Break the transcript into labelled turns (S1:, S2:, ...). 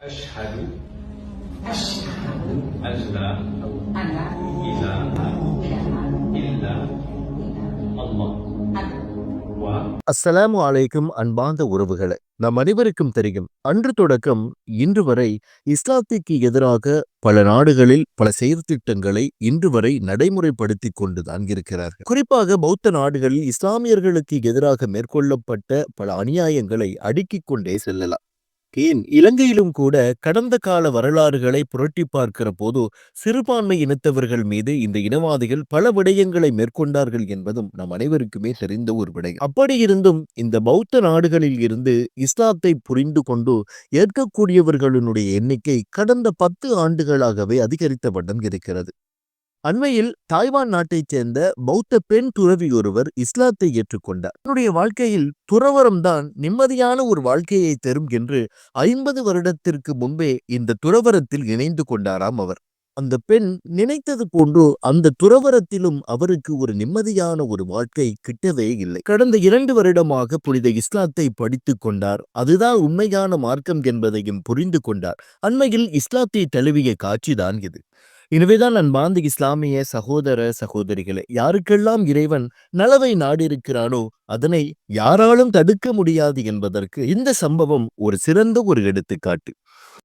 S1: أشهد
S2: أشهد
S1: أن لا
S2: أن لا
S1: إله
S2: إله
S1: إلا الله و
S3: அஸ்ஸலாமு அலைக்கும் அன்பார்ந்த உறவுகளே நம் அனைவருக்கும் தெரியும் அன்று தொடக்கம் இன்று வரை இஸ்லாத்திற்கு எதிராக பல நாடுகளில் பல செயற்திட்டங்களை இன்று வரை நடைமுறைப்படுத்திக் கொண்டுதான் இருக்கிறார்கள் குறிப்பாக பௌத்த நாடுகளில் இஸ்லாமியர்களுக்கு எதிராக மேற்கொள்ளப்பட்ட பல அநியாயங்களை அடுக்கிக் கொண்டே செல்லலாம் ஏன் இலங்கையிலும் கூட கடந்த கால வரலாறுகளை புரட்டி பார்க்கிற போது சிறுபான்மை இனத்தவர்கள் மீது இந்த இனவாதிகள் பல விடயங்களை மேற்கொண்டார்கள் என்பதும் நம் அனைவருக்குமே தெரிந்த ஒரு விடயம். அப்படி இருந்தும் இந்த பௌத்த நாடுகளில் இருந்து இஸ்லாத்தை புரிந்து கொண்டு ஏற்கக்கூடியவர்களுடைய எண்ணிக்கை கடந்த பத்து ஆண்டுகளாகவே அதிகரித்த வண்ணம் இருக்கிறது. அண்மையில் தாய்வான் நாட்டைச் சேர்ந்த பௌத்த பெண் துறவி ஒருவர் இஸ்லாத்தை ஏற்றுக்கொண்டார். தன்னுடைய வாழ்க்கையில் துறவரம்தான் நிம்மதியான ஒரு வாழ்க்கையை தரும் என்று ஐம்பது வருடத்திற்கு முன்பே இந்த துறவரத்தில் இணைந்து கொண்டாராம் அவர். அந்த பெண் நினைத்தது போன்று அந்த துறவரத்திலும் அவருக்கு ஒரு நிம்மதியான ஒரு வாழ்க்கை கிட்டவே இல்லை. கடந்த இரண்டு வருடமாக புனித இஸ்லாத்தை படித்துக் கொண்டார். அதுதான் உண்மையான மார்க்கம் என்பதையும் புரிந்து கொண்டார். அண்மையில் இஸ்லாத்தை தழுவிய காட்சிதான் இது. எனவேதான் பாந்தி இஸ்லாமிய சகோதர சகோதரிகளை யாருக்கெல்லாம் இறைவன் நலவை நாடிருக்கிறானோ அதனை யாராலும் தடுக்க முடியாது என்பதற்கு இந்த சம்பவம் ஒரு சிறந்த ஒரு எடுத்துக்காட்டு.